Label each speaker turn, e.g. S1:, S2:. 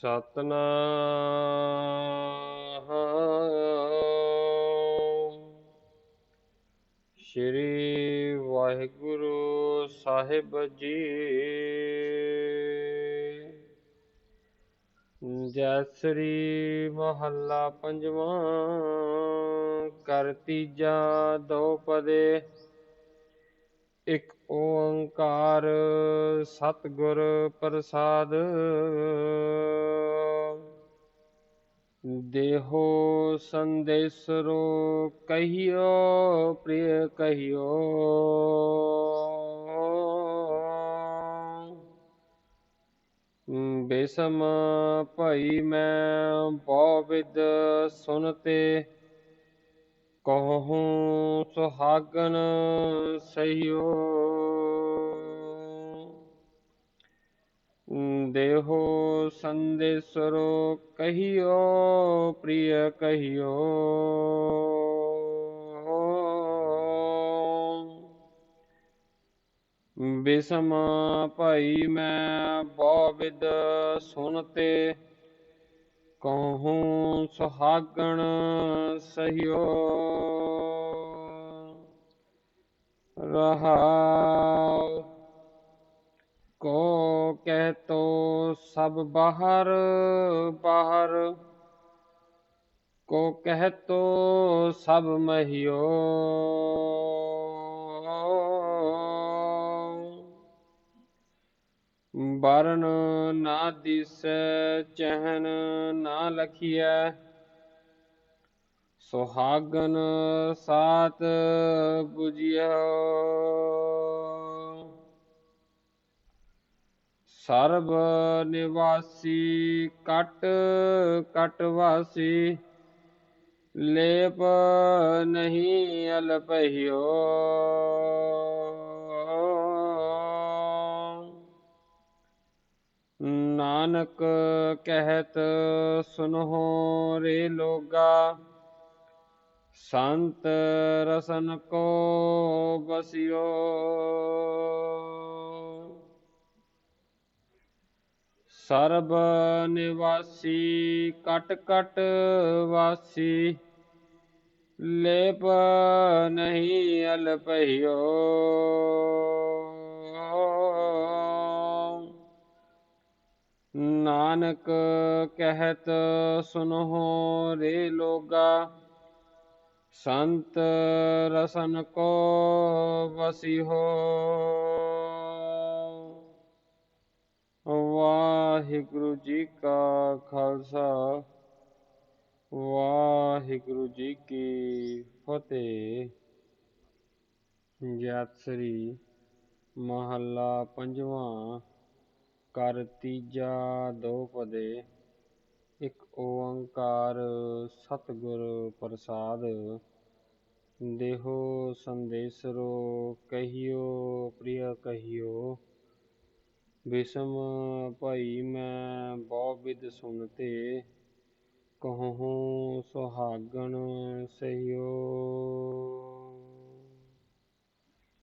S1: ਸਤਨਾਮ। ਸ੍ਰੀ ਵਾਹਿਗੁਰੂ ਸਾਹਿਬ ਜੀ। ਜੈ ਸ੍ਰੀ ਮਹੱਲਾ ਪੰਜਵਾਂ। ਕਰ ਤੀਜਾ ਦੋ ਪਦੇ। ਇਕ ਓੰਕਾਰ ਸਤਿਗੁਰ ਪ੍ਰਸਾਦ। ਦੇਹੋ ਸੰਦੇਸਰੋ ਕਹੀਓ ਪ੍ਰਿਯ ਕਹੀਓ ਬੇਸਮ ਭਈ ਮੈਂ ਬਹੁ ਵਿਦ ਸੁਨਤੇ ਕਹੂੰ ਸੁਹਾਗਨ ਸਈਓ ਦੇਹੋ ਸੰਦੇਸਰੋ ਕਹੀਓ, ਪ੍ਰਿਯ ਕਹੀਓ। ਬਿਸਮ ਭਾਈ, ਮੈਂ ਬਹੁ ਵਿਦ ਸੁਨਤੇ ਕਹੂੰ, ਸੁਹਾਗਣ ਸਹਿਓ। ਰਹਾਉ ਸਭ ਬਾਹਰ ਬਾਹਰ। ਕੋ ਕਹਿ ਤੋ ਸਭ ਮਹਿਓ। ਬਰਨ ਨਾ ਦਿਸੈ ਚਹਿਨ ਨਾ ਲਖੀਐ। ਸੁਹਾਗਨ ਸਾਤ 부ਜਿਓ ਸਰਬ ਨਿਵਾਸੀ, ਕਟ ਕਟ ਵਾਸੀ ਲੇਪ ਨਹੀਂ ਅਲਪਹਿਓ। ਨਾਨਕ ਕਹਿਤ ਸੁਨਹੁ ਰੇ ਲੋਗਾ, ਸੰਤ ਰਸਨ ਕੋ ਬਸਿਓ। ਸਰਬ ਨਿਵਾਸੀ ਕਟ ਕਟ ਵਾਸੀ, ਲੇਪ ਨਹੀਂ ਅਲਪਹਿਓ। ਨਾਨਕ ਕਹਿਤ ਸੁਨਹੁ ਰੇ ਲੋਗਾ, ਸੰਤ ਰਸਨ ਕੋ ਵਸਿਹੋ। ਵਾਹਿਗੁਰੂ ਜੀ ਕਾ ਖਾਲਸਾ, ਵਾਹਿਗੁਰੂ ਜੀ ਕੀ ਫਤਿਹ। ਜੈਤਸਰੀ ਮਹੱਲਾ ਪੰਜਵਾਂ ਕਰ ਤੀਜਾ ਦੋ ਪਦੇ, ਇਕ ਓੰਕਾਰ ਸਤਿਗੁਰ ਪ੍ਰਸਾਦ। ਦੇਹੋ ਸੰਦੇਸਰੋ, ਕਹੀਓ, ਪ੍ਰਿਯ ਕਹੀਓ ਬਿਸਮ ਭਾਈ ਮੈਂ ਬਹੁ ਵਿਦ ਸੁਨਤੇ ਕਹੂੰ ਸੁਹਾਗਣ ਸਹਿਓ